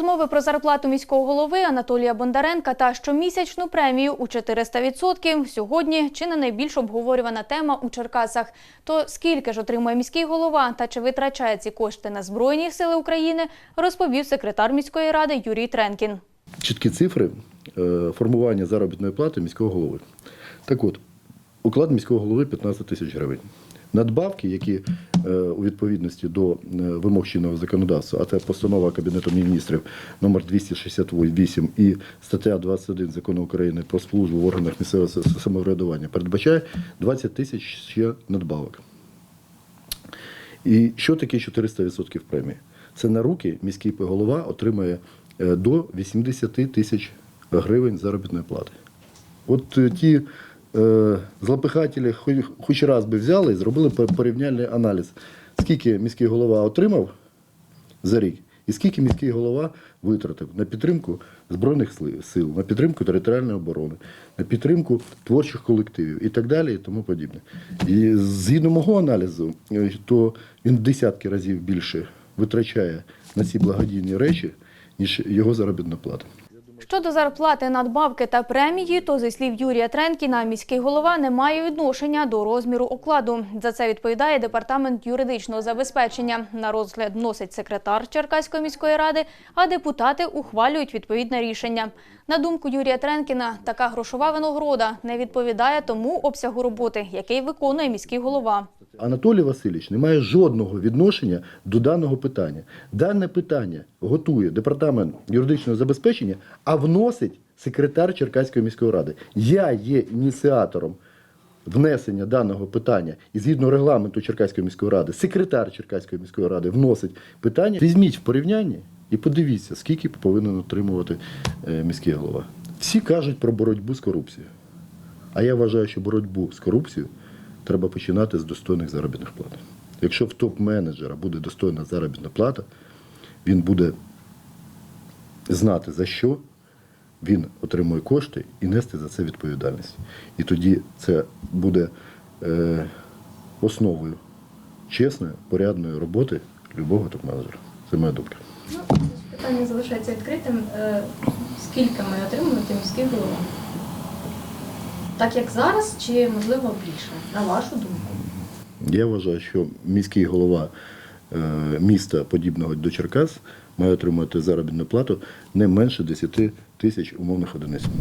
розмови про зарплату міського голови Анатолія Бондаренка та щомісячну премію у 400% сьогодні чи не найбільш обговорювана тема у Черкасах. То скільки ж отримує міський голова та чи витрачає ці кошти на Збройні сили України, розповів секретар міської ради Юрій Тренкін. чіткі цифри е, формування заробітної плати міського голови. Так от, уклад міського голови 15 тисяч гривень. Надбавки, які у відповідності до е, вимог чинного законодавства, а це постанова Кабінету міністрів номер 268 і стаття 21 закону України про службу в органах місцевого самоврядування, передбачає 20 тисяч ще надбавок. І що таке 400% премії? Це на руки міський голова отримає е, до 80 тисяч гривень заробітної плати. От е, ті е, злопихателі хоч, раз би взяли і зробили пор- порівняльний аналіз, скільки міський голова отримав за рік, і скільки міський голова витратив на підтримку Збройних сил, на підтримку територіальної оборони, на підтримку творчих колективів і так далі, і тому подібне. І згідно мого аналізу, е, то він десятки разів більше витрачає на ці благодійні речі, ніж його заробітна плата. Щодо зарплати, надбавки та премії, то зі слів Юрія Тренкіна, міський голова не має відношення до розміру окладу. За це відповідає департамент юридичного забезпечення. На розгляд вносить секретар Черкаської міської ради, а депутати ухвалюють відповідне рішення. На думку Юрія Тренкіна, така грошова винагорода не відповідає тому обсягу роботи, який виконує міський голова. Анатолій Васильович не має жодного відношення до даного питання. Дане питання готує департамент юридичного забезпечення, а вносить секретар Черкаської міської ради. Я є ініціатором внесення даного питання і згідно регламенту Черкаської міської ради, секретар Черкаської міської ради вносить питання. Візьміть в порівнянні і подивіться, скільки повинен отримувати е, міський голова. Всі кажуть про боротьбу з корупцією. А я вважаю, що боротьбу з корупцією треба починати з достойних заробітних плат. Якщо в топ-менеджера буде достойна заробітна плата, він буде знати за що він отримує кошти і нести за це відповідальність. І тоді це буде е, основою чесної, порядної роботи любого топ-менеджера. Це моя думка. Ну, питання залишається відкритим. Е, Скільки має отримувати міський голова? Так як зараз, чи можливо більше, на вашу думку? Я вважаю, що міський голова е, міста, подібного до Черкас, має отримати заробітну плату не менше 10 тисяч умовних одиниць.